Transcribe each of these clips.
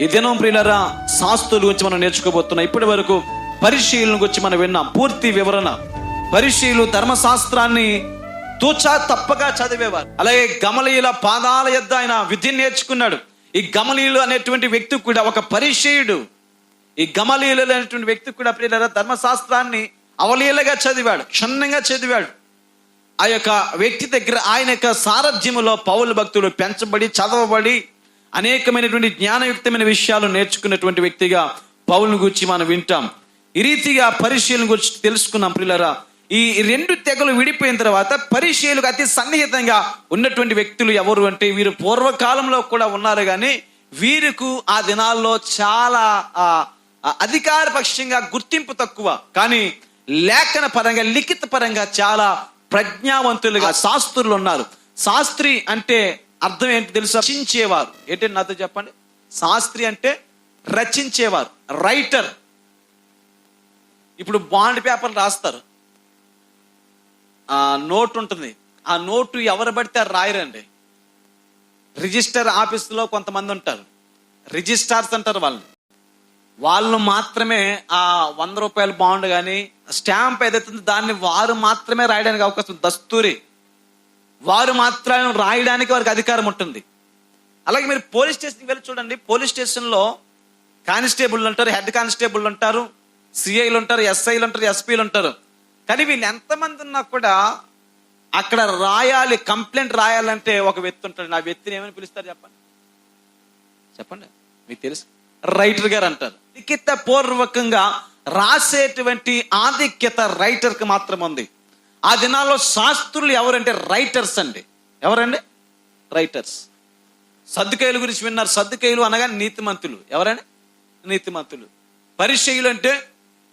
ఈ దినం ప్రియులరా శాస్త్రుల గురించి మనం నేర్చుకోబోతున్నాం. ఇప్పటి వరకు పరిశీలన గురించి మనం విన్నాం. పూర్తి వివరణ. పరిశీలు ధర్మశాస్త్రాన్ని తూచా తప్పగా చదివేవారు. అలాగే గమలీల పాదాల యొద్ద ఆయన విద్య నేర్చుకున్నాడు. ఈ గమలీలు అనేటువంటి వ్యక్తి కూడా ఒక పరిశీయుడు. ఈ గమలీలు అనేటువంటి వ్యక్తి కూడా ప్రియులరా ధర్మశాస్త్రాన్ని అవలీలగా చదివాడు క్షుణ్ణంగా చదివాడు. ఆ యొక్క వ్యక్తి దగ్గర ఆయన యొక్క సారథ్యములో పౌలు భక్తులు పెంచబడి చదవబడి అనేకమైనటువంటి జ్ఞానయుక్తమైన విషయాలు నేర్చుకున్నటువంటి వ్యక్తిగా పౌలను గురించి మనం వింటాం. ఈ రీతిగా పరిశీలన గురించి తెలుసుకున్నాం ప్రియులరా. ఈ రెండు తెగలు విడిపోయిన తర్వాత పరిశీలకు అతి సన్నిహితంగా ఉన్నటువంటి వ్యక్తులు ఎవరు అంటే వీరు పూర్వకాలంలో కూడా ఉన్నారు కానీ వీరికి ఆ దినాల్లో చాలా అధికారపక్షంగా గుర్తింపు తక్కువ. కానీ లేఖన పరంగా లిఖిత పరంగా చాలా ప్రజ్ఞావంతులుగా శాస్త్రులు ఉన్నారు. శాస్త్రి అంటే అర్థం ఏంటి తెలుసా? రచించేవారు. ఏంటంటే నాతో చెప్పండి? శాస్త్రి అంటే రచించేవారు. రైటర్. ఇప్పుడు బాండ్ పేపర్ రాస్తారు. ఆ నోట్ ఉంటుంది ఆ నోటు ఎవరు పడితే అది రాయరండి. రిజిస్టర్ ఆఫీసులో కొంతమంది ఉంటారు. రిజిస్టార్స్ అంటారు వాళ్ళు వాళ్ళు మాత్రమే ఆ వంద రూపాయల బాండ్ కానీ స్టాంప్ ఏదైతుందో దాన్ని వారు మాత్రమే రాయడానికి అవకాశం దస్తూరి. వారు మాత్రమే రాయడానికి వారికి అధికారం ఉంటుంది. అలాగే మీరు పోలీస్ స్టేషన్కి వెళ్ళి చూడండి. పోలీస్ స్టేషన్లో కానిస్టేబుల్ ఉంటారు హెడ్ కానిస్టేబుల్ ఉంటారు సిఐలు ఉంటారు ఎస్ఐలు ఉంటారు ఎస్పీలు ఉంటారు. కానీ వీళ్ళు ఎంతమంది ఉన్నా కూడా అక్కడ రాయాలి కంప్లైంట్ రాయాలంటే ఒక వ్యక్తి ఉంటాడు. ఆ వ్యక్తిని ఏమని పిలుస్తారు చెప్పండి? చెప్పండి. మీకు తెలుసు. రైటర్ గారు అంటారు. లిఖిత పూర్వకంగా రాసేటువంటి ఆధిక్యత రైటర్కి మాత్రం ఉంది ఆ దినాల్లో శాస్త్రులు ఎవరంటే రైటర్స్ అండి. ఎవరండి? రైటర్స్. సర్దుకాయల గురించి విన్నారు. సర్దుకాయలు అనగా నీతిమంతులు. ఎవరండి? నీతిమంతులు. పరిచయులు అంటే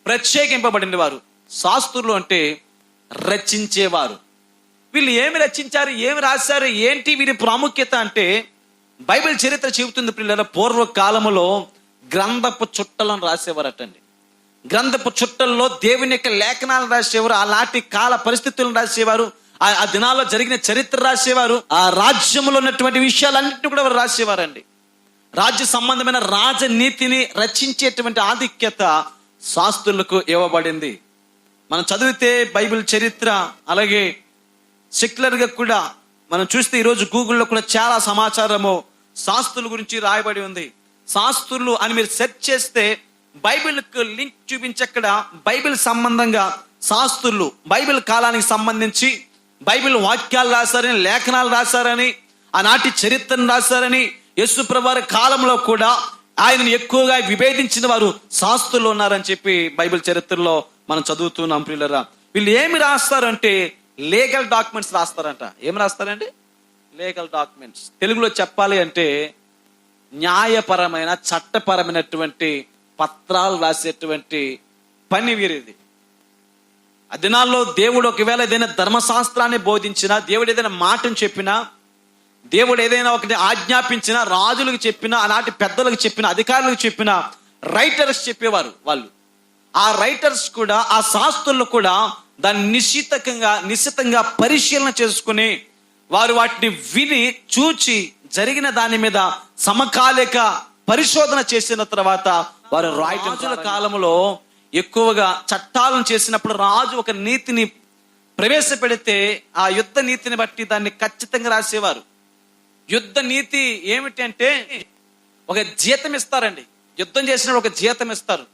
ప్రత్యేకింపబడిన వారు. శాస్త్రులు అంటే రచించేవారు. వీళ్ళు ఏమి రచించారు ఏమి రాశారు ఏంటి వీరి ప్రాముఖ్యత అంటే బైబిల్ చరిత్ర చెబుతుంది పిల్లల పూర్వకాలంలో గ్రంథపు చుట్టలను రాసేవారటండి. గ్రంథపు చుట్టల్లో దేవుని యొక్క లేఖనాలను రాసేవారు అలాంటి కాల పరిస్థితులను రాసేవారు ఆ దినాల్లో జరిగిన చరిత్ర రాసేవారు ఆ రాజ్యంలో ఉన్నటువంటి విషయాలన్నింటినీ కూడా వారు రాసేవారండి. రాజ్య సంబంధమైన రాజనీతిని రచించేటువంటి ఆధిక్యత శాస్త్రులకు ఇవ్వబడింది. మనం చదివితే బైబిల్ చరిత్ర అలాగే సెక్యులర్గా కూడా మనం చూస్తే ఈరోజు గూగుల్లో కూడా చాలా సమాచారము శాస్త్రుల గురించి రాయబడి ఉంది. శాస్త్రులు అని మీరు సెర్చ్ చేస్తే బైబిల్కు లింక్ చూపించక్కడ బైబిల్ సంబంధంగా శాస్త్రులు బైబిల్ కాలానికి సంబంధించి బైబిల్ వాక్యాలు రాశారని లేఖనాలు రాశారని ఆనాటి చరిత్రను రాశారని యేసుప్రభు కాలంలో కూడా ఆయనను ఎక్కువగా విభేదించిన వారు శాస్త్రులు ఉన్నారని చెప్పి బైబిల్ చరిత్రలో మనం చదువుతున్నాం ప్రియులరా. వీళ్ళు ఏమి రాస్తారంటే లీగల్ డాక్యుమెంట్స్ రాస్తారంట. ఏమి రాస్తారండి? Legal documents. తెలుగులో చెప్పాలి అంటే న్యాయపరమైన చట్టపరమైనటువంటి పత్రాలు రాసేటువంటి పని వీరిది. ఆ దినాల్లో దేవుడు ఒకవేళ ఏదైనా ధర్మశాస్త్రాన్ని బోధించినా దేవుడు ఏదైనా మాటను చెప్పినా దేవుడు ఏదైనా ఒకటి ఆజ్ఞాపించినా రాజులకు చెప్పినా ఆనాటి పెద్దలకు చెప్పిన అధికారులకు చెప్పిన రైటర్స్ చెప్పేవారు వాళ్ళు. ఆ రైటర్స్ కూడా ఆ శాస్త్రులు కూడా దాన్ని నిశ్చితంగా నిశ్చితంగా పరిశీలన చేసుకుని వారు వాటిని విని చూచి జరిగిన దాని మీద సమకాలిక పరిశోధన చేసిన తర్వాత వారు రాజుల కాలంలో ఎక్కువగా చట్టాలను చేసినప్పుడు రాజు ఒక నీతిని ప్రవేశపెడితే ఆ యుద్ధ నీతిని బట్టి దాన్ని ఖచ్చితంగా రాసేవారు. యుద్ధ నీతి ఏమిటి అంటే ఒక జీతం ఇస్తారండి. యుద్ధం చేసినప్పుడు ఒక జీతం ఇస్తారు.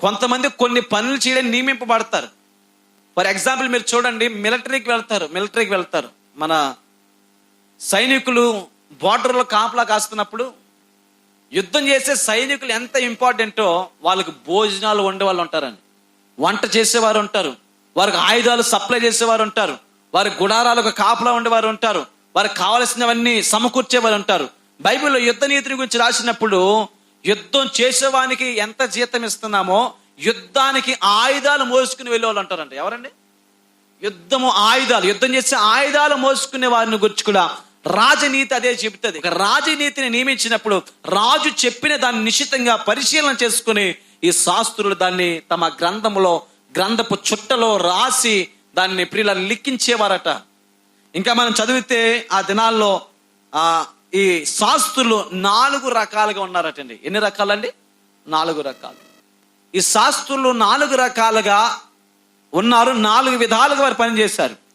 కొంతమంది కొన్ని పనులు చేయడానికి నియమింపబడతారు. ఫర్ ఎగ్జాంపుల్ మీరు చూడండి మిలిటరీకి వెళ్తారు మిలిటరీకి వెళ్తారు. మన సైనికులు బార్డర్లో కాపలా కాస్తున్నప్పుడు యుద్ధం చేసే సైనికులు ఎంత ఇంపార్టెంటో వాళ్ళకి భోజనాలు వండే వాళ్ళు ఉంటారండి. వంట చేసేవారు ఉంటారు. వారికి ఆయుధాలు సప్లై చేసేవారు ఉంటారు. వారి గుడారాలకు కాపలా ఉండేవారు ఉంటారు. వారికి కావలసినవన్నీ సమకూర్చేవారు ఉంటారు. బైబిల్లో యుద్ధ నీతిని గురించి రాసినప్పుడు యుద్ధం చేసేవానికి ఎంత జీతం ఇస్తున్నామో యుద్ధానికి ఆయుధాలు మోసుకుని వెళ్ళేవాళ్ళు అంటారండి ఎవరండి? యుద్ధము ఆయుధాలు. యుద్ధం చేసే ఆయుధాలు మోసుకునే వారిని గురించి కూడా రాజనీతి అదే చెబుతుంది. ఒక రాజనీతిని నియమించినప్పుడు రాజు చెప్పిన దాన్ని నిశ్చితంగా పరిశీలన చేసుకుని ఈ శాస్త్రులు దాన్ని తమ గ్రంథములో గ్రంథపు చుట్టలో రాసి దాన్ని ప్రియుల లిఖించేవారట. ఇంకా మనం చదివితే ఆ దినాల్లో ఆ ఈ శాస్త్రులు నాలుగు రకాలుగా ఉన్నారటండి. ఎన్ని రకాలండి? నాలుగు రకాలు. ఈ శాస్త్రులు నాలుగు రకాలుగా ఉన్నారు నాలుగు విధాలుగా వారు పనిచేశారు.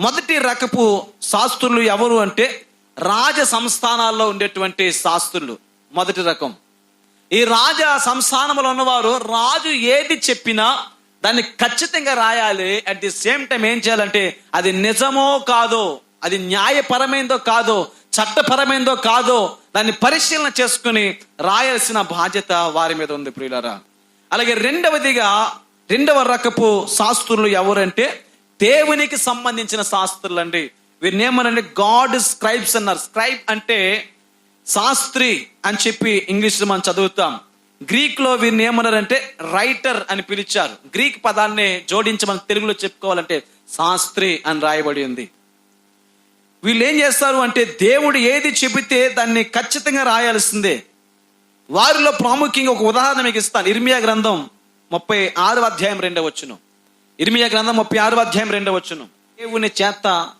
మొదటి రకపు శాస్త్రులు ఎవరు అంటే రాజ సంస్థానాల్లో ఉండేటువంటి శాస్త్రులు. మొదటి రకం. ఈ రాజ సంస్థానంలో ఉన్నవారు రాజు ఏది చెప్పినా దాన్ని ఖచ్చితంగా రాయాలి. అట్ ది సేమ్ టైం ఏం చేయాలంటే అది నిజమో కాదో అది న్యాయపరమైందో కాదో చట్టపరమైందో కాదో దాన్ని పరిశీలన చేసుకుని రాయాల్సిన బాధ్యత వారి మీద ఉంది ప్రియులరా. అలాగే రెండవదిగా రెండవ రకపు శాస్త్రులు ఎవరంటే దేవునికి సంబంధించిన శాస్త్రులు అండి వీరిని ఏమనండి? గాడ్ స్క్రైబ్స్ అన్నారు. స్క్రైబ్ అంటే శాస్త్రి అని చెప్పి ఇంగ్లీష్లో మనం చదువుతాం. గ్రీక్లో వీరిని ఏమన్నారంటే రైటర్ అని పిలిచారు. గ్రీక్ పదాన్ని జోడించి మనం తెలుగులో చెప్పుకోవాలంటే శాస్త్రి అని రాయబడి ఉంది. వీళ్ళు ఏం చేస్తారు అంటే దేవుడు ఏది చెబితే దాన్ని ఖచ్చితంగా రాయాల్సిందే. వారిలో ప్రాముఖ్యంగా ఒక ఉదాహరణ మీకు ఇస్తాను. ఇర్మియా గ్రంథం ముప్పై ఆరు అధ్యాయం రెండవ వచ్చును ఇర్మియా గ్రంథం ముప్పై ఆరు అధ్యాయం రెండవ వచ్చును దేవుని చేత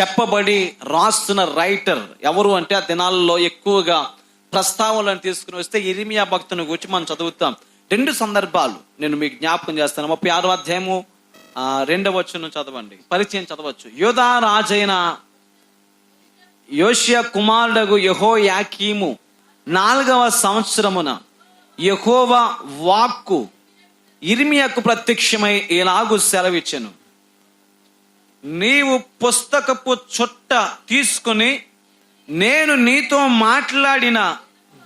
చెప్పబడి రాస్తున్న రైటర్ ఎవరు అంటే ఆ దినాల్లో ఎక్కువగా ప్రస్తావనలను తీసుకుని వస్తే ఇరిమియా భక్తుని గురించి మనం చదువుతాం. రెండు సందర్భాలు నేను మీకు జ్ఞాపకం చేస్తాను. ముప్పై ఆరు అధ్యాయము రెండవ వచ్చును చదవండి. పరిచయం చదవచ్చు. యోధా రాజైన యోషియా కుమారుడగు యహో యాకీము నాలుగవ సంవత్సరమున యహోవ వాక్కు ఇర్మియాకు ప్రత్యక్షమై ఇలాగు సెలవిచ్చెను. నీవు పుస్తకపు చుట్ట తీసుకుని నేను నీతో మాట్లాడిన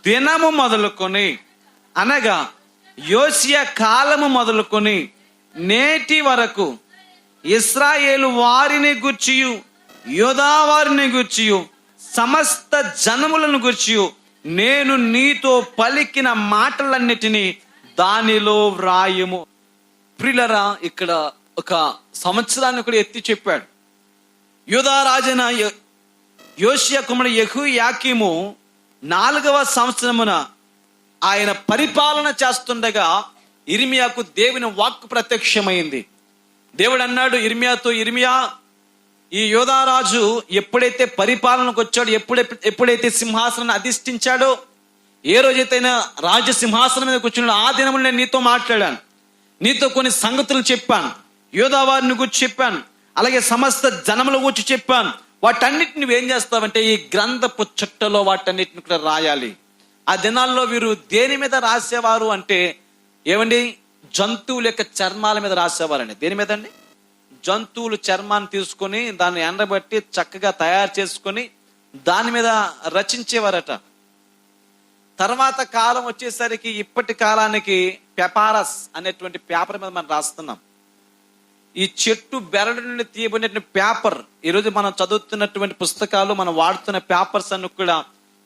దినము మొదలుకొని అనగా యోసియా కాలము మొదలుకొని నేటి వరకు ఇస్రాయేలు వారిని గుర్చియు యోధావారిని గుర్చియు సమస్త జనములను గుర్చియు నేను నీతో పలికిన మాటలన్నిటినీ దానిలో వ్రాయము. ప్రిలరా ఇక్కడ ఒక సంవత్సరాన్ని కూడా ఎత్తి చెప్పాడు. యూదారాజన యోషియా కుమారుడు యహు యాకీము నాలుగవ సంవత్సరమున ఆయన పరిపాలన చేస్తుండగా ఇర్మియాకు దేవుని వాక్కు ప్రత్యక్షమైంది. దేవుడు అన్నాడు ఇర్మియాతో ఇర్మియా ఈ యోధారాజు ఎప్పుడైతే పరిపాలనకు వచ్చాడో ఎప్పుడై ఎప్పుడైతే సింహాసనాన్ని అధిష్ఠించాడో ఏ రోజైతేనా రాజ్య సింహాసనం మీద కూర్చున్నాడు ఆ దినములు నేను నీతో మాట్లాడాను. నీతో కొన్ని సంగతులు చెప్పాను. యోధావారిని గురించి చెప్పాను. అలాగే సమస్త జనముల గురించి చెప్పాను. వాటన్నిటిని నువ్వేం చేస్తావంటే ఈ గ్రంథపు చుట్టలో వాటన్నిటిని కూడా రాయాలి. ఆ దినాల్లో వీరు దేని మీద రాసేవారు అంటే ఏమండి? జంతువుల యొక్క చర్మాల మీద రాసేవారండి. దేని మీద అండి? జంతువులు చర్మాన్ని తీసుకొని దాన్ని ఎండబెట్టి చక్కగా తయారు చేసుకొని దాని మీద రచించేవారట. తర్వాత కాలం వచ్చేసరికి ఇప్పటి కాలానికి పెపారస్ అనేటువంటి పేపర్ మీద మనం రాస్తున్నాం. ఈ చెట్టు బెరడు నుండి తీయబడినటువంటి పేపర్ ఈరోజు మనం చదువుతున్నటువంటి పుస్తకాలు మనం వాడుతున్న పేపర్స్ అన్ని కూడా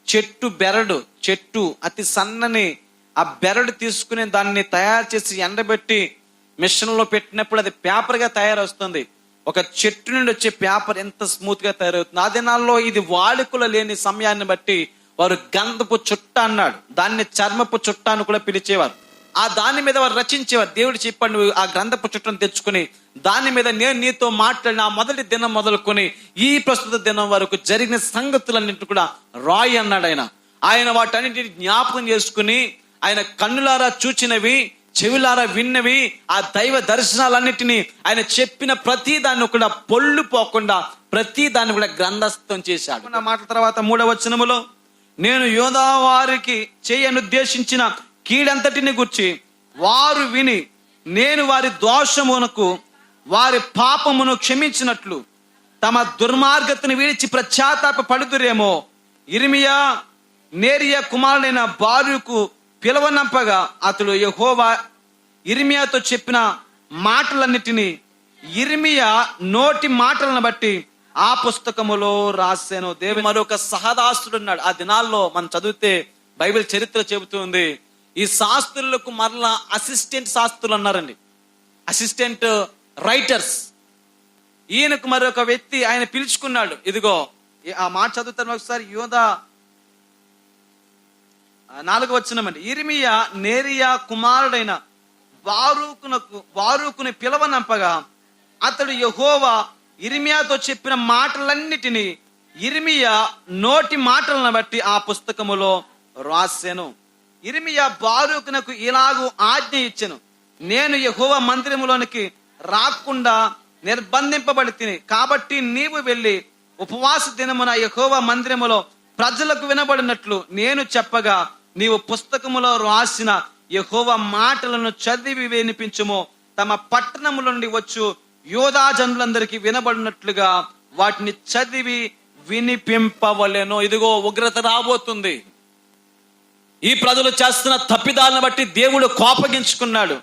చెట్టు బెరడు చెట్టు అతి సన్నని ఆ బెరడు తీసుకుని దాన్ని తయారు చేసి ఎండబెట్టి మిషన్లో పెట్టినప్పుడు అది పేపర్గా తయారవుతుంది. ఒక చెట్టు నుండి వచ్చే పేపర్ ఎంత స్మూత్గా తయారవుతుంది. ఆ దినాల్లో ఇది వాడుకలో లేని సమయాన్ని బట్టి వారు గంధపు చుట్ట అన్నాడు. దాన్ని చర్మపు చుట్ట అని కూడా పిలిచేవారు. ఆ దాని మీద వారు రచించేవారు. దేవుడు చెప్పండి నువ్వు ఆ గ్రంథపు చుట్టను తెచ్చుకుని దాని మీద నేను నీతో మాట్లాడిన ఆ మొదటి దినం మొదలుకొని ఈ ప్రస్తుత దినం వరకు జరిగిన సంగతులన్నింటి కూడా రాయి అన్నాడు ఆయన. ఆయన వాటన్నిటిని జ్ఞాపకం చేసుకుని ఆయన కన్నులారా చూచినవి చెవిలారా విన్నవి ఆ దైవ దర్శనాలన్నిటినీ ఆయన చెప్పిన ప్రతి దాన్ని కూడా పొల్లు పోకుండా ప్రతి దాన్ని కూడా గ్రంథస్థం చేశాడు. నా మాట తర్వాత మూడవ వచనములో నేను యోధా వారికి చేయనుద్దేశించిన కీడంతటిని గుర్చి వారు విని నేను వారి దోషమునకు వారి పాపమును క్షమించినట్లు తమ దుర్మార్గతను విడిచి ప్రత్యాతాప పడుతురేమో ఇరిమియా నేరియా కుమారుడైన బారుకు పిలవనంపగా అతడు యహోవా ఇర్మియాతో చెప్పిన మాటలన్నిటినీ ఇర్మియా నోటి మాటలను బట్టి ఆ పుస్తకములో రాశాను. దేవి మరొక సహదాసుడు ఉన్నాడు ఆ దినాల్లో మనం చదివితే బైబిల్ చరిత్ర చెబుతుంది. ఈ శాస్త్రులకు మరలా అసిస్టెంట్ శాస్త్రులు అన్నారండి. Assistant writers. ఈయనకు మరొక వ్యక్తి ఆయన పిలుచుకున్నాడు. ఇదిగో ఆ మాట చదువుతాను ఒకసారి. యోధ నాలుగు వచ్చినమండి ఇరిమియా నేరియా కుమారుడైన బారూకునకు బారూకుని పిలవనంపగా అతడు యహోవా ఇరిమియాతో చెప్పిన మాటలన్నిటినీ ఇరిమియా నోటి మాటలను బట్టి ఆ పుస్తకములో రాశాను. ఇరిమియా బారూకునకు ఇలాగూ ఆజ్ఞ ఇచ్చెను. నేను యెహోవా మందిరములోనికి రాకుండా నిర్బంధింపబడి తిని కాబట్టి నీవు వెళ్ళి ఉపవాస దినమున యహోవ మందిరములో ప్రజలకు వినబడినట్లు నేను చెప్పగా నీవు పుస్తకములో రాసిన యహోవ మాటలను చదివి వినిపించుము. తమ పట్టణముల నుండి వచ్చు యోధా జనులందరికీ వినబడినట్లుగా వాటిని చదివి వినిపింపవలెను. ఇదిగో ఉగ్రత రాబోతుంది. ఈ ప్రజలు చేస్తున్న తప్పిదాలను బట్టి దేవుడు కోపగించుకున్నాడు.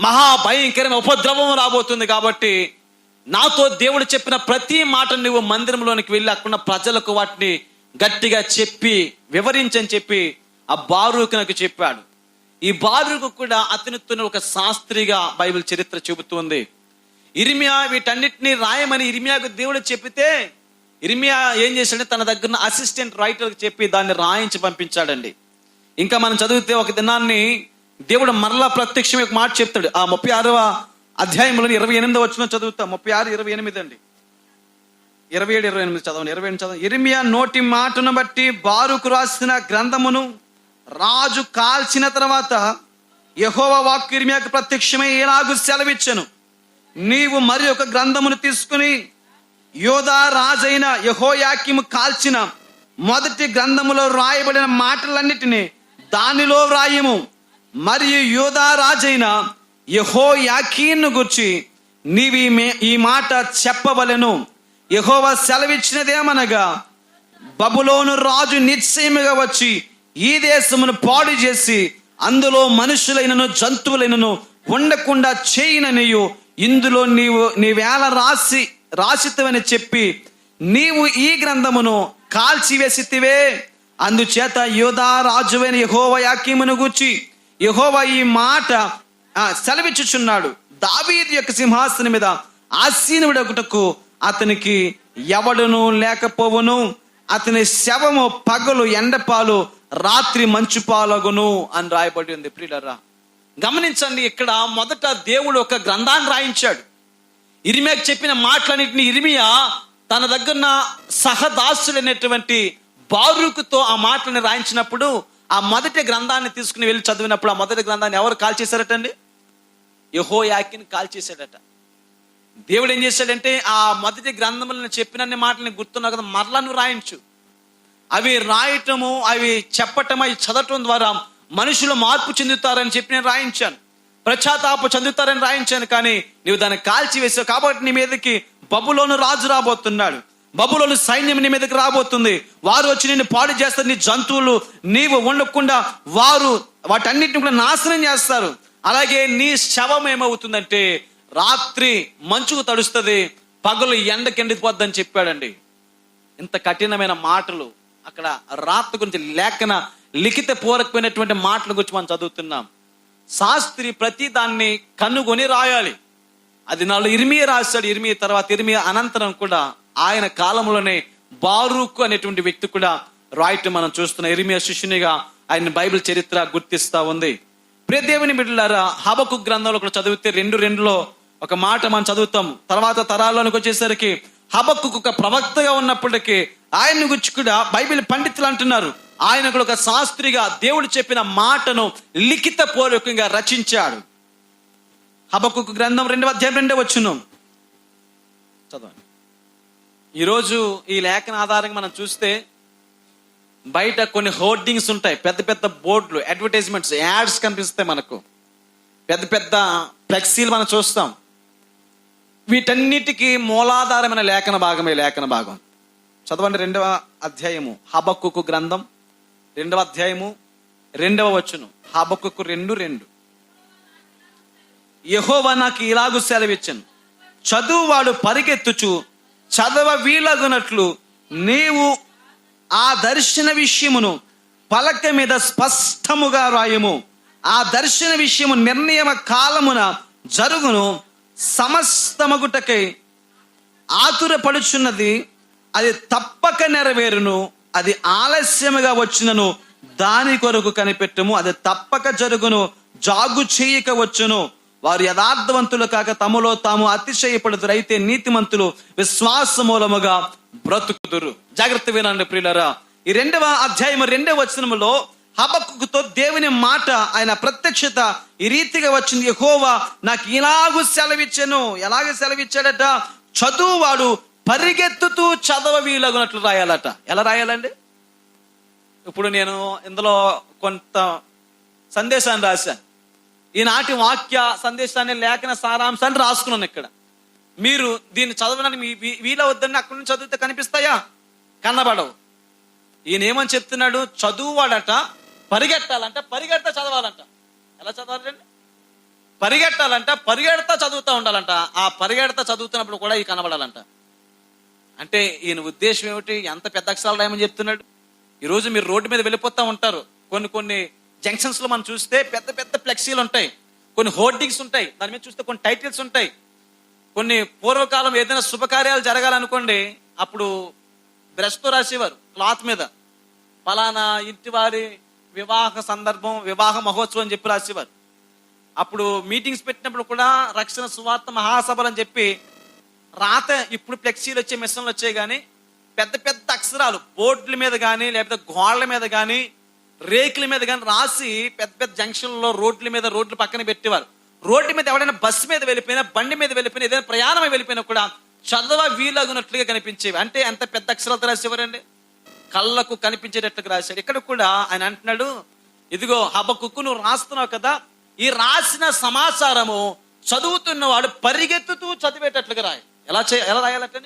మహా భయంకరమైన ఉపద్రవం రాబోతుంది కాబట్టి నాతో దేవుడు చెప్పిన ప్రతి మాట నువ్వు మందిరంలోనికి వెళ్ళి అక్కడ ప్రజలకు వాటిని గట్టిగా చెప్పి వివరించని చెప్పి ఆ బారూకునకు చెప్పాడు. ఈ బారూకు కూడా అతనితో ఒక శాస్త్రిగా బైబిల్ చరిత్ర చెబుతుంది ఇరిమియా వీటన్నిటిని రాయమని ఇరిమియాకు దేవుడు చెప్పితే ఇరిమియా ఏం చేశాడంటే తన దగ్గర అసిస్టెంట్ రైటర్కి చెప్పి దాన్ని రాయించి పంపించాడండి. ఇంకా మనం చదివితే ఒక దినాన్ని దేవుడు మరలా ప్రత్యక్షం యొక్క మాట చెప్తాడు. ఆ ముప్పై ఆరవ అధ్యాయంలో ఇరవై ఎనిమిది వచ్చిన చదువుతాం. ముప్పై ఆరు ఇరవై ఎనిమిది అండి. ఇరవై ఏడు ఇరవై ఎనిమిది చదవండి. ఇరవై ఎనిమిది చదవండి. ఇరిమియా నోటి మాటను బట్టి బారుకు రాసిన గ్రంథమును రాజు కాల్చిన తర్వాత యహోవ వాక్కు ఇరిమియాకు ప్రత్యక్షమై ఎలాగూ సెలవిచ్చను. నీవు మరి ఒక గ్రంథమును తీసుకుని యోధా రాజైన యహోయాకిము కాల్చిన మొదటి గ్రంథములో రాయబడిన మాటలన్నిటిని దానిలో వ్రాయము. మరియు యోధా రాజైన యహో యాకీన్ను గుర్చి నీవి మే- ఈ మాట చెప్పవలెను. యహోవ సెలవిచ్చినదేమనగా బబులోను రాజు నిశ్చయముగా వచ్చి ఈ దేశమును పాడు చేసి అందులో మనుషులైనను జంతువులైనను ఉండకుండా చేయననియు ఇందులో నీవు నీవేళ రాసి రాసితవని చెప్పి నీవు ఈ గ్రంథమును కాల్చివేసితివే. అందుచేత యోధా రాజువైన యహోవ యాకీమును గూర్చి యహోవ ఈ మాట సెలవిచ్చుచున్నాడు. దావీదు యొక్క సింహాసనం మీద ఆసీనుడొకటకు అతనికి ఎవడును లేకపోవును. అతని శవము పగలు ఎండపాలు రాత్రి మంచు పాలగును అని రాయబడి ఉంది. ప్రియులరా గమనించండి ఇక్కడ మొదట దేవుడు ఒక గ్రంథాన్ని రాయించాడు. ఇరిమియాకు చెప్పిన మాటలన్నింటిని ఇరిమియా తన దగ్గర సహదాసుడైనటువంటి బారుకుతో ఆ మాటలను రాయించినప్పుడు ఆ మొదటి గ్రంథాన్ని తీసుకుని వెళ్ళి చదివినప్పుడు ఆ మొదటి గ్రంథాన్ని ఎవరు కాల్ చేశారటండి యహో యాకిని కాల్ చేశాడట దేవుడు ఏం చేశాడంటే ఆ మొదటి గ్రంథములను చెప్పినన్ని మాటలను గుర్తున్నావు కదా మరలను రాయించు. అవి రాయటము అవి చెప్పటం అవి చదవటం ద్వారా మనుషులు మార్పు చెందుతారని చెప్పి నేను రాయించాను. ప్రచాతాపు చెందుతారని రాయించాను కానీ నీవు దాన్ని కాల్చి వేసావు కాబట్టి నీ మీదకి బబులోను రాజు రాబోతున్నాడు. బబులోను సైన్యం నీ మీదకి రాబోతుంది. వారు వచ్చి నిన్ను పాడు చేస్తారు. నీ జంతువులు నీవు ఉండకుండా వారు వాటన్నిటిని కూడా నాశనం చేస్తారు. అలాగే నీ శవం ఏమవుతుందంటే రాత్రి మంచుకు తడుస్తుంది పగలు ఎండకెండిపోద్దని చెప్పాడండి. ఇంత కఠినమైన మాటలు అక్కడ రాత్రి గురించి లేఖన లిఖిత పూరకమైనటువంటి మాటల గురించి మనం చదువుతున్నాం. శాస్త్రి ప్రతి దాన్ని కనుగొని రాయాలి. అది నాలో ఇరిమియ రాశాడు ఇరిమియ తర్వాత ఇరిమియ అనంతరం కూడా ఆయన కాలంలోనే బారూకు అనేటువంటి వ్యక్తి కూడా రాయటం మనం చూస్తున్న. ఇరిమియ శిష్యునిగా ఆయన బైబిల్ చరిత్ర గుర్తిస్తా ఉంది. ప్రదేవిని బిడ్డలారా హబకు గ్రంథంలో కూడా చదివితే రెండు రెండులో ఒక మాట మనం చదువుతాం. తర్వాత తరాల్లోనికి వచ్చేసరికి హబక్కు ఒక ప్రవక్తగా ఉన్నప్పటికీ ఆయన గుర్చి కూడా బైబిల్ పండితులు అంటున్నారు. ఆయన ఒక శాస్త్రిగా దేవుడు చెప్పిన మాటను లిఖిత పూర్వకంగా రచించాడు. హబకు గ్రంథం రెండవ అధ్యాయం రెండవ వచ్చును చదవండి. ఈరోజు ఈ లేఖన ఆధారంగా మనం చూస్తే బయట కొన్ని హోర్డింగ్స్ ఉంటాయి. పెద్ద పెద్ద బోర్డులు అడ్వర్టైజ్మెంట్స్ యాడ్స్ కనిపిస్తాయి మనకు. పెద్ద పెద్ద ఫ్లెక్సీలు మనం చూస్తాం. వీటన్నిటికీ మూలాధారమైన లేఖన భాగమే లేఖన భాగం. చదవండి రెండవ అధ్యాయము. హబక్కుకు గ్రంథం రెండవ అధ్యాయము రెండవ వచ్చును హబక్కుకు రెండు రెండు. యహోవా నాకు ఇలాగు సెలవిచ్చను. చదువువాడు పరిగెత్తుచు చదవ వీలగునట్లు నీవు ఆ దర్శన విషయమును పలక మీద స్పష్టముగా రాయము. ఆ దర్శన విషయము నిర్ణయమ కాలమున జరుగును. సమస్తమగుటకై ఆతురపడుచున్నది అది తప్పక నెరవేరును. అది ఆలస్యముగా వచ్చినను దాని కొరకు కనిపెట్టము. అది తప్పక జరుగును జాగు చేయక వచ్చును. వారు యథార్థవంతులు కాక తమలో తాము అతిశయపడుతురు అయితే నీతిమంతులు విశ్వాస మూలముగా బ్రతుకుదురు. జాగ్రత్త వినండి ప్రియులరా. ఈ రెండవ అధ్యాయం రెండవ వచనములో హబక్కుతో దేవుని మాట ఆయన ప్రత్యక్షత ఈ రీతిగా వచ్చింది. హోవా నాకు ఇలాగూ సెలవిచ్చాను. ఎలాగ సెలవిచ్చాడట? చదువువాడు పరిగెత్తుతూ చదవ వీలగునట్లు రాయాలట. ఎలా రాయాలండి? ఇప్పుడు నేను ఇందులో కొంత సందేశాన్ని రాశాను. ఈనాటి వాక్య సందేశాన్ని లేఖన సారాంశాన్ని రాసుకున్నాను ఇక్కడ. మీరు దీన్ని చదవడానికి మీ వీ- వీలవద్దని అక్కడి నుంచి చదివితే కనిపిస్తాయా? కన్నబడవు ఈయన ఏమని చెప్తున్నాడు? చదువువాడట పరిగెట్టాలంట పరిగెడతా చదవాలంట. ఎలా చదవాలండి? పరిగెట్టాలంట పరిగెడతా చదువుతూ ఉండాలంట. ఆ పరిగెడతా చదువుతున్నప్పుడు కూడా ఈ కనబడాలంట. అంటే ఈయన ఉద్దేశం ఏమిటి? ఎంత పెద్ద అక్షరాలు రాయమని చెప్తున్నాడు? ఈరోజు మీరు రోడ్డు మీద వెళ్ళిపోతూ ఉంటారు. కొన్ని కొన్ని జంక్షన్స్లో మనం చూస్తే పెద్ద పెద్ద ఫ్లెక్సీలు ఉంటాయి. కొన్ని హోర్డింగ్స్ ఉంటాయి. దాని మీద చూస్తే కొన్ని టైటిల్స్ ఉంటాయి. కొన్ని పూర్వకాలం ఏదైనా శుభకార్యాలు జరగాలనుకోండి అప్పుడు బ్రష్తో రాసేవారు క్లాత్ మీద. ఫలానా ఇంటి వారి వివాహ సందర్భం వివాహ మహోత్సవం అని చెప్పి రాసేవారు. అప్పుడు మీటింగ్స్ పెట్టినప్పుడు కూడా రక్షణ సువార్త మహాసభలు అని చెప్పి రాత ఇప్పుడు ఫ్లెక్సీలు వచ్చే మిషన్లు వచ్చాయి కానీ పెద్ద పెద్ద అక్షరాలు. బోర్డుల మీద కానీ లేకపోతే గోడల మీద కానీ రేకుల మీద కానీ రాసి పెద్ద పెద్ద జంక్షన్లో రోడ్ల మీద రోడ్లు పక్కన పెట్టేవారు. రోడ్డు మీద ఎవడైనా బస్సు మీద వెళ్ళిపోయినా బండి మీద వెళ్ళిపోయినా ఏదైనా ప్రయాణం వెళ్ళిపోయినా కూడా చదవ వీలగునట్లుగా కనిపించేవి. అంటే ఎంత పెద్ద అక్షరాలతో రాసేవారండి? కళ్ళకు కనిపించేటట్లుగా రాశాడు ఇక్కడ కూడా ఆయన అంటున్నాడు ఇదిగో హబకుక్కు నువ్వు రాస్తున్నావు కదా ఈ రాసిన సమాచారము చదువుతున్నవాడు పరిగెత్తుతూ చదివేటట్లుగా రాయి. ఎలా చే ఎలా రాయాలంటే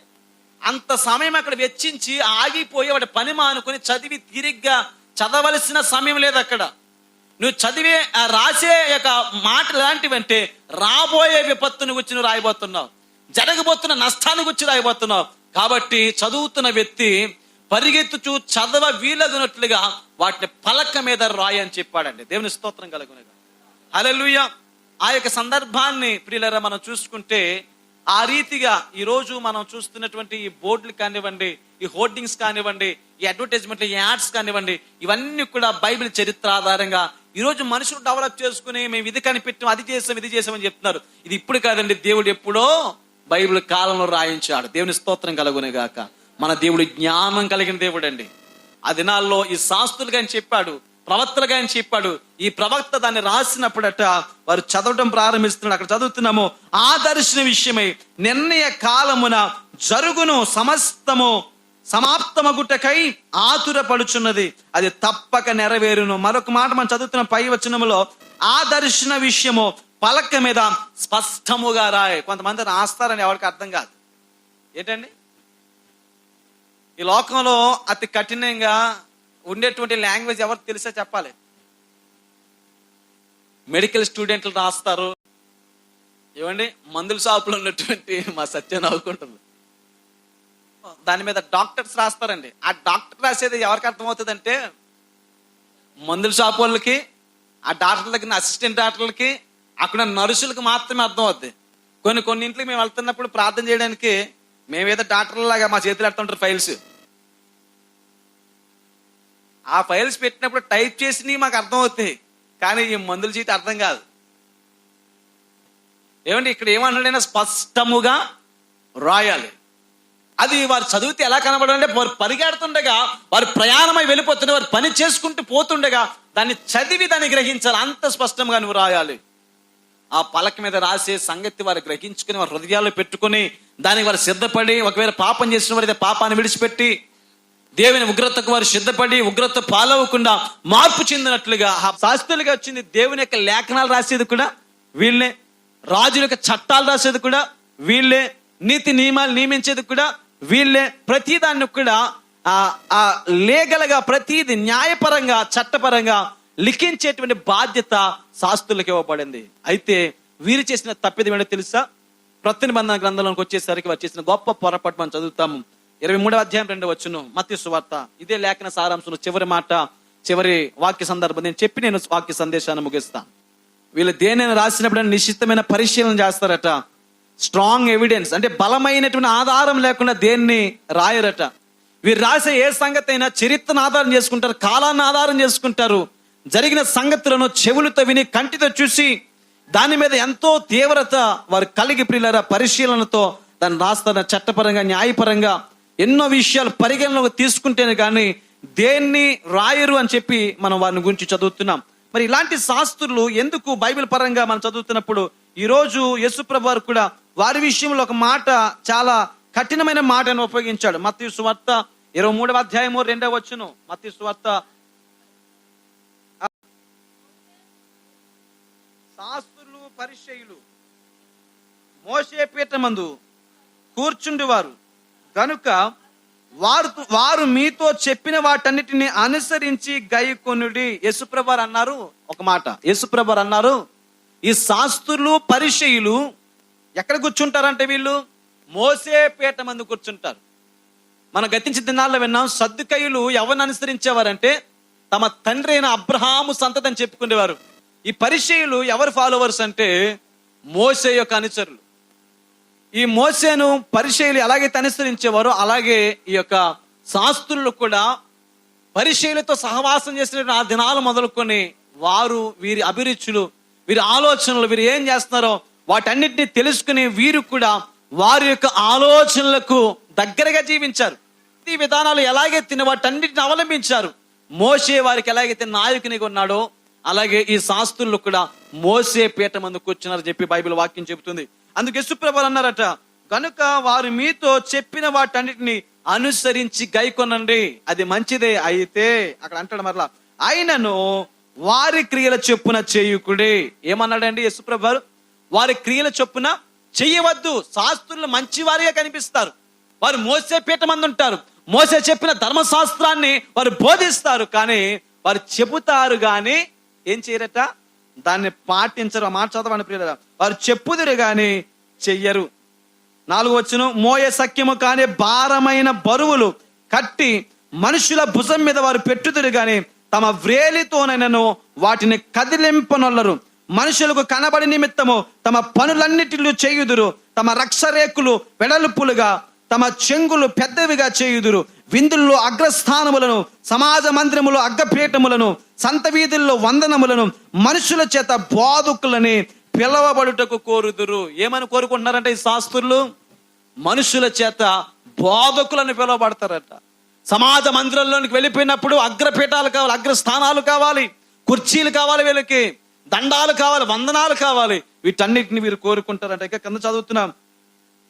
అంత సమయం అక్కడ వెచ్చించి ఆగిపోయి వాడి పని మానుకొని చదివి తిరిగ్గా చదవలసిన సమయం లేదు అక్కడ. నువ్వు చదివే రాసే యొక్క మాటలు ఎలాంటివంటే రాబోయే విపత్తుని గురించి నువ్వు రాయబోతున్నావు. జరగబోతున్న నష్టాన్ని గురించి రాయబోతున్నావు. కాబట్టి చదువుతున్న వ్యక్తి పరిగెత్తుచూ చదవ వీలగునట్లుగా వాటిని పలక మీద రాయని చెప్పాడండి. దేవుని స్తోత్రం కలుగునగా. హల్లెలూయా. ఆ యొక్క సందర్భాన్ని ప్రియులరా మనం చూసుకుంటే ఆ రీతిగా ఈ రోజు మనం చూస్తున్నటువంటి ఈ బోర్డులు కానివ్వండి ఈ హోర్డింగ్స్ కానివ్వండి ఈ అడ్వర్టైజ్మెంట్ ఈ యాడ్స్ కానివ్వండి ఇవన్నీ కూడా బైబిల్ చరిత్ర ఆధారంగా ఈరోజు మనుషులు డెవలప్ చేసుకుని మేము ఇది కనిపెట్టాం అది చేసాం ఇది చేసామని చెప్తున్నారు. ఇది ఇప్పుడు కాదండి దేవుడు ఎప్పుడో బైబిల్ కాలంలో రాయించాడు. దేవుని స్తోత్రం కలుగునే గాక మన దేవుడు జ్ఞానం కలిగిన దేవుడు అండి ఆ దినాల్లో ఈ శాస్త్రులుగా అని చెప్పాడు ప్రవక్తలుగా ఆయన చెప్పాడు. ఈ ప్రవక్త దాన్ని రాసినప్పుడట వారు చదవడం ప్రారంభిస్తున్నాడు. అక్కడ చదువుతున్నాము ఆ దర్శన విషయమై నిర్ణయ కాలమున జరుగును సమస్తము సమాప్తమగుటకై ఆతురపడుచున్నది. అది తప్పక నెరవేరును. మరొక మాట మనం చదువుతున్న పై వచనములో ఆ దర్శన విషయము పలక మీద స్పష్టముగా రాయి. కొంతమంది రాస్తారని ఎవరికి అర్థం కాదు. ఏంటండి? ఈ లోకంలో అతి కఠినంగా ఉండేటువంటి లాంగ్వేజ్ ఎవరు తెలుసా చెప్పాలి? మెడికల్ స్టూడెంట్లు రాస్తారు. ఏమండి? మందుల షాపులో ఉన్నటువంటి మా సత్య నవ్వుకుంటుంది. దాని మీద డాక్టర్స్ రాస్తారండి. ఆ డాక్టర్ రాసేది ఎవరికి అర్థమవుతుంది అంటే మందుల షాప్ వాళ్ళకి ఆ డాక్టర్ దగ్గర అసిస్టెంట్ డాక్టర్లకి అక్కడ నర్సులకు మాత్రమే అర్థం అవుద్ది కొన్ని కొన్ని ఇంట్లకి మేము వెళ్తున్నప్పుడు ప్రార్థన చేయడానికి మేమేదో డాక్టర్లాగా మా చేతులు ఎడుతుంటారు ఫైల్స్. ఆ ఫైల్స్ పెట్టినప్పుడు టైప్ చేసినవి మాకు అర్థం అవుతాయి కానీ ఈ మందుల చీటి అర్థం కాదు. ఏమంటే ఇక్కడ ఏమన్నాడైనా స్పష్టముగా రాయాలి. అది వారు చదివితే ఎలా కనబడాలంటే వారు పరిగెడుతుండగా వారు ప్రయాణమై వెళ్ళిపోతుండే వారు పని చేసుకుంటూ పోతుండగా దాన్ని చదివి దాన్ని గ్రహించాలి. అంత స్పష్టంగా నువ్వు రాయాలి. ఆ పలక మీద రాసే సంగతి వారు గ్రహించుకుని వారి హృదయాల్లో పెట్టుకుని దానికి వారు సిద్ధపడి ఒకవేళ పాపం చేసిన వారైతే పాపాన్ని విడిచిపెట్టి దేవుని ఉగ్రతకు వారు సిద్ధపడి ఉగ్రత పాలవకుండా మార్పు చెందినట్లుగా శాస్త్రులుగా వచ్చింది దేవుని యొక్క లేఖనాలు రాసేది కూడా వీళ్ళే. రాజుల యొక్క చట్టాలు రాసేది కూడా వీళ్ళే. నీతి నియమాలు నియమించేది కూడా వీళ్ళే. ప్రతిదాన్ని కూడా ఆ ఆ లీగల్గా ప్రతిది న్యాయపరంగా చట్టపరంగా లిఖించేటువంటి బాధ్యత శాస్త్రులకు ఇవ్వబడింది. అయితే వీరు చేసిన తప్పిది ఏంటో తెలుసా? ప్రతినిబంధన గ్రంథంలోకి వచ్చేసరికి వచ్చేసిన గొప్ప పొరపాటు మనం చదువుతాము ఇరవై మూడవ అధ్యాయం రెండు వచ్చును. మత్తి సువార్త. ఇదే లేఖన సారాంశంలో చివరి మాట చివరి వాక్య సందర్భం. నేను చెప్పి నేను వాక్య సందేశాన్ని ముగిస్తాను వీళ్ళు దేనిని రాసినప్పుడు నిశ్చితమైన పరిశీలన చేస్తారట. స్ట్రాంగ్ ఎవిడెన్స్ అంటే బలమైనటువంటి ఆధారం లేకుండా దేన్ని రాయరట. వీరు రాసే ఏ సంగతి అయినా చరిత్రను ఆధారం చేసుకుంటారు కాలాన్ని ఆధారం చేసుకుంటారు. జరిగిన సంగతులను చెవులతో విని కంటితో చూసి దాని మీద ఎంతో తీవ్రత వారు కలిగి ప్రియులరా పరిశీలనతో దాన్ని రాస్తున్న చట్టపరంగా న్యాయపరంగా ఎన్నో విషయాలు పరిగణలోకి తీసుకుంటేనే కానీ దేన్ని రాయరు అని చెప్పి మనం వారిని గురించి చదువుతున్నాం. మరి ఇలాంటి శాస్త్రులు ఎందుకు బైబిల్ పరంగా మనం చదువుతున్నప్పుడు ఈరోజు యశుప్రభు వారు కూడా వారి విషయంలో ఒక మాట చాలా కఠినమైన మాటను ఉపయోగించాడు. మత్తి సువార్త ఇరవై మూడవ అధ్యాయము రెండవ వచ్చును మత్తి సువార్త శాస్త్రులు పరిచయులు మోసే పీఠమందు కూర్చుండేవారు. కనుక వారు వారు మీతో చెప్పిన వాటన్నిటిని అనుసరించి గైకొనుడి. యశుప్రభర్ అన్నారు ఒక మాట. యశుప్రభర్ అన్నారు ఈ శాస్త్రులు పరిచయులు ఎక్కడ కూర్చుంటారంటే వీళ్ళు? మోసే పీఠ మందు కూర్చుంటారు. మనం గతించిన దినాల్లో విన్నాం సద్దుకయులు ఎవరిని అనుసరించేవారంటే తమ తండ్రి అయిన అబ్రహాము సంతతి చెప్పుకునేవారు. ఈ పరిచయులు ఎవరు ఫాలోవర్స్ అంటే మోసే యొక్క అనుచరులు. ఈ మోసేను పరిచయులు ఎలాగైతే అనుసరించేవారో అలాగే ఈ యొక్క శాస్త్రులు కూడా పరిచయులతో సహవాసం చేసిన ఆ దినాలు మొదలుకొని వారు వీరి అభిరుచులు వీరి ఆలోచనలు వీరు ఏం చేస్తున్నారో వాటన్నిటిని తెలుసుకుని వీరు కూడా వారి యొక్క ఆలోచనలకు దగ్గరగా జీవించారు. ఈ విధానాలు ఎలాగైతే వాటన్నిటిని అవలంబించారు. మోసే వారికి ఎలాగైతే నాయకునిగా ఉన్నాడో అలాగే ఈ శాస్త్రులు కూడా మోసే పీఠ మందు కూర్చున్నారు చెప్పి బైబిల్ వాక్యం చెబుతుంది. అందుకే యశుప్రభలు అన్నారట కనుక వారు మీతో చెప్పిన వాటన్నిటిని అనుసరించి గైకొనండి. అది మంచిదే అయితే అక్కడ అంటాడు మరలా అయినను వారి క్రియల చొప్పున చేయుకుడే. ఏమన్నాడండి యశుప్రభారు వారి క్రియల చొప్పున చెయ్యవద్దు శాస్త్రులు మంచివారిగా కనిపిస్తారు. వారు మోసే పీట మంది ఉంటారు మోసే చెప్పిన ధర్మశాస్త్రాన్ని వారు బోధిస్తారు. కానీ వారు చెబుతారు కానీ ఏం చేయరట? దాన్ని పాటించరు ఆ మాట చదవండి ప్రియుల వారు చెప్పుదురు కానీ చెయ్యరు. నాలుగు వచ్చును మోయ సఖ్యము కానీ భారమైన బరువులు కట్టి మనుషుల భుజం మీద వారు పెట్టుదురు కానీ తమ వ్రేలితోనైనను వాటిని కదిలింపనొల్లరు. మనుషులకు కనబడి నిమిత్తము తమ పనులన్నిటిలో చేయుదురు. తమ రక్షరేకులు వెడల్పులుగా తమ చెంగులు పెద్దవిగా చేయుదురు. విందుల్లో అగ్రస్థానములను సమాజ మందిరములో అగ్గపీఠములను సంత వీధుల్లో వందనములను మనుషుల చేత బోధకులని పిలవబడుటకు కోరుదురు. ఏమని కోరుకుంటున్నారంటే ఈ శాస్త్రులు? మనుషుల చేత బోధకులను పిలువబడతారట. సమాజ మందిరంలోనికి వెళ్ళిపోయినప్పుడు అగ్రపీఠాలు కావాలి అగ్రస్థానాలు కావాలి కుర్చీలు కావాలి వీళ్ళకి దండాలు కావాలి వందనాలు కావాలి. వీటన్నిటిని వీరు కోరుకుంటారంట. ఇక కింద చదువుతున్నాం.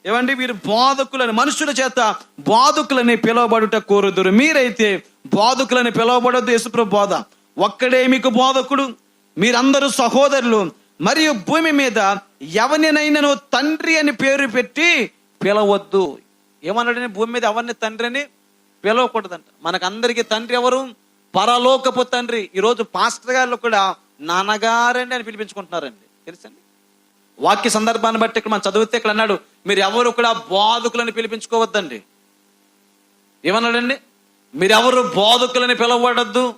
ఏమండి? వీరు బోధకులని మనుషుల చేత బోధకులని పిలువబడుట కోరుదురు. మీరైతే బోధకులని పిలువబడద్దు యేసుప్రభు బోధ. ఒక్కడే మీకు బోధకుడు మీరందరూ సహోదరులు మరియు భూమి మీద ఎవరినైనాను తండ్రి అని పేరు పెట్టి పిలవద్దు. ఏమన్నాడని భూమి మీద ఎవరిని తండ్రి అని పిలవకూడదంట. మనకందరికీ తండ్రి ఎవరు? పరలోకపు తండ్రి. ఈరోజు పాస్టర్ గారు కూడా నాన్నగారండి అని పిలిపించుకుంటున్నారండి. తెలుసండి? వాక్య సందర్భాన్ని బట్టి ఇక్కడ మనం చదివితే ఇక్కడ అన్నాడు మీరు ఎవరు కూడా బోధకులని పిలిపించుకోవద్దండి. ఏమన్నాడండి? మీరెవరు బోధకులని పిలవబడద్దు?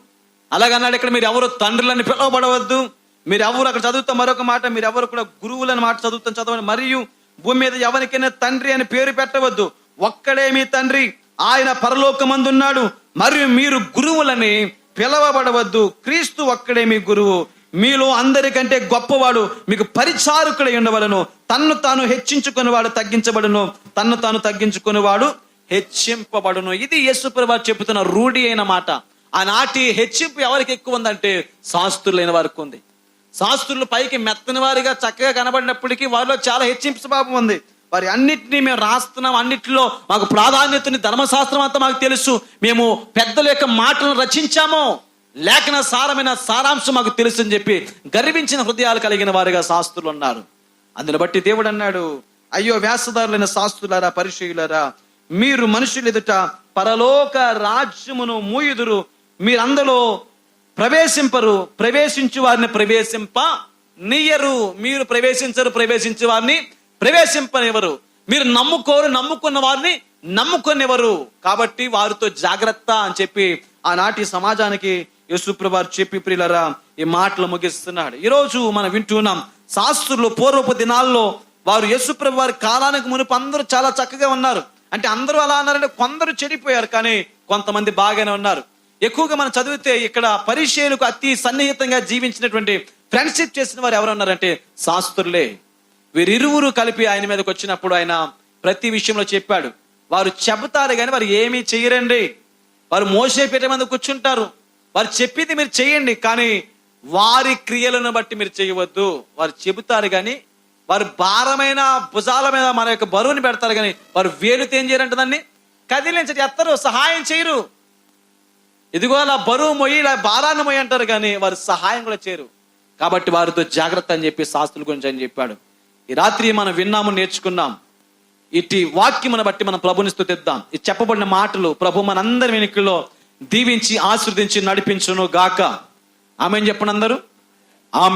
అలాగన్నాడు ఇక్కడ మీరు ఎవరు తండ్రులని పిలవబడవద్దు? మీరు ఎవరు అక్కడ చదువుతాం మరొక మాట మీరు ఎవరు కూడా గురువులని మాట చదువుతాం చదవండి మరియు భూమి మీద ఎవరికైనా తండ్రి అని పేరు పెట్టవద్దు. ఒక్కడే మీ తండ్రి ఆయన పరలోకమందున్నాడు మరియు మీరు గురువులని పిలవబడవద్దు. క్రీస్తు ఒక్కడే మీ గురువు. మీలో అందరికంటే గొప్పవాడు మీకు పరిచారకుడై ఉండవలను. తన్ను తాను హెచ్చించుకునేవాడు తగ్గించబడును. తన్ను తాను తగ్గించుకునేవాడు హెచ్చింపబడును. ఇది యేసుప్రభు చెబుతున్న రూఢి అయిన మాట. ఆనాటి హెచ్చింపు ఎవరికి ఎక్కువ ఉందంటే శాస్త్రులైన వారికి ఉంది. శాస్త్రులు పైకి మెత్తని వారిగా చక్కగా కనబడినప్పటికీ వారిలో చాలా హెచ్చింపు స్వభావం ఉంది. వారి అన్నిటినీ మేము రాస్తున్నాం. అన్నిటిలో మాకు ప్రాధాన్యతని ధర్మశాస్త్రం అంతా మాకు తెలుసు. మేము పెద్దల యొక్క మాటలను రచించాము. లేఖన సారమైన సారాంశం మాకు తెలుసు అని చెప్పి గర్వించిన హృదయాలు కలిగిన వారిగా శాస్త్రులు ఉన్నారు. అందుని బట్టి దేవుడు అన్నాడు అయ్యో వ్యాసదారులైన శాస్త్రులారా పరిచయులారా మీరు మనుషులు ఎదుట పరలోక రాజ్యమును మూయుదురు. మీరందరూ ప్రవేశింపరు. ప్రవేశించు వారిని ప్రవేశింప నీయరు. మీరు ప్రవేశించరు ప్రవేశించే వారిని ప్రవేశింపనివ్వరు. మీరు నమ్ముకోరు నమ్ముకున్న వారిని నమ్ముకునేవారు కాబట్టి వారితో జాగ్రత్త అని చెప్పి ఆనాటి సమాజానికి యేసుప్రభారు చెప్పి ప్రియులరా ఈ మాటలు ముగిస్తున్నాడు. ఈరోజు మనం వింటున్నాం శాస్త్రులు పూర్వపు దినాల్లో వారు యేసుప్రభు వారి కాలానికి మునుపు అందరూ చాలా చక్కగా ఉన్నారు. అంటే అందరూ అలా అన్నారంటే కొందరు చెడిపోయారు కానీ కొంతమంది బాగానే ఉన్నారు. ఎక్కువగా మనం చదివితే ఇక్కడ పరిశీలకు అతి సన్నిహితంగా జీవించినటువంటి ఫ్రెండ్షిప్ చేసిన వారు ఎవరున్నారంటే శాస్త్రులే. వీరిరువురు కలిపి ఆయన మీదకి వచ్చినప్పుడు ఆయన ప్రతి విషయంలో చెప్పాడు. వారు చెబుతారు కానీ వారు ఏమీ చేయరండి వారు మోసే పీట మీద కూర్చుంటారు. వారు చెప్పింది మీరు చేయండి కానీ వారి క్రియలను బట్టి మీరు చేయవద్దు. వారు చెబుతారు కానీ వారు భారమైన భుజాల మీద మన యొక్క బరువుని పెడతారు కానీ వారు వేలుతో ఏం చేయరంట దాన్ని? కదిలించటి ఎత్తరు సహాయం చేయరు. ఇదిగో అలా బరువు మొయ్యి ఇలా భారాన్ని మొయ్యి అంటారు కానీ వారు సహాయం కూడా చేయరు. కాబట్టి వారితో జాగ్రత్త అని చెప్పి శాస్త్రుల గురించి అని చెప్పాడు. ఈ రాత్రి మనం విన్నాము నేర్చుకున్నాం. ఇటు వాక్యమును బట్టి మనం ప్రభుని స్థుతిద్దాం. ఈ చెప్పబడిన మాటలు ప్రభు మనందరి వెనుకల్లో దీవించి ఆశీర్దించి నడిపించును గాక. ఆమె చెప్పండి అందరూ? ఆమె